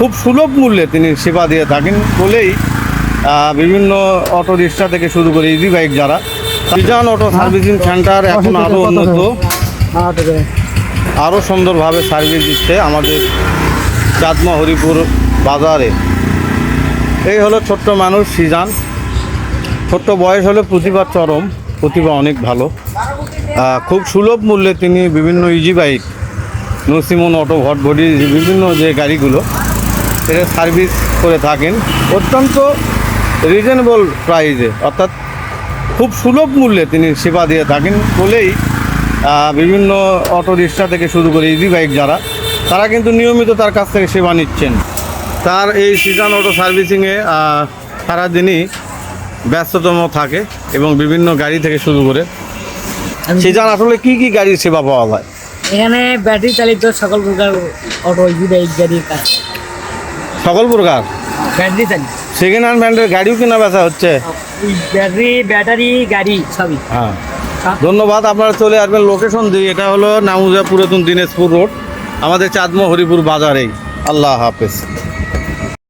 খুব সুলভ মূল্যে তিনি সেবা দিয়ে থাকেন বলেই বিভিন্ন অটো রিক্সা থেকে শুরু করে ইজি বাইক যারা। সিজান অটো সার্ভিসিং সেন্টার এখন আরও উন্নত। আরও সুন্দরভাবে সার্ভিস দিচ্ছে আমাদের চাঁদমা হরিপুর বাজারে। এই হলো ছোট্ট মানুষ সিজান ছোট্ট বয়স হলে প্রতিভা চরম প্রতিভা অনেক ভালো। খুব সুলভ মূল্যে তিনি বিভিন্ন ইজি বাইক নসিমন অটো ভটভটি বিভিন্ন যে গাড়িগুলো এটা সার্ভিস করে থাকেন। অত্যন্ত রিজনেবল প্রাইসে অর্থাৎ খুব সুলভ মূল্যে তিনি সেবা দিয়ে থাকেন বলেই বিভিন্ন অটো রিক্সা থেকে শুরু করে ইজি বাইক যারা তারা কিন্তু নিয়মিত তার কাছ থেকে সেবা নিচ্ছেন। তার এই সিজন অটো সার্ভিসিংয়ে সারাদিনই ব্যস্ততম থাকে এবং বিভিন্ন গাড়ি থেকে শুরু করে সিজন আসলে কি কি গাড়ির সেবা পাওয়া যায়? এখানে ব্যাটারি চালিত সকল প্রকার অটো ইজি বাইক গাড়ির কাজ। সকল প্রকার ব্যাটারি সেকেন্ড হ্যান্ড ব্র্যান্ডের গাড়িও কেনা বেচা হচ্ছে? ব্যাটারি ব্যাটারি গাড়ি সবই। হ্যাঁ। ধন্যবাদ আপনারা চলে আসবেন লোকেশন দিই এটা হলো নামুজা পুরাতন দিনাজপুর রোড আমাদের চাঁদমো হরিপুর বাজারেই। আল্লাহ হাফেজ।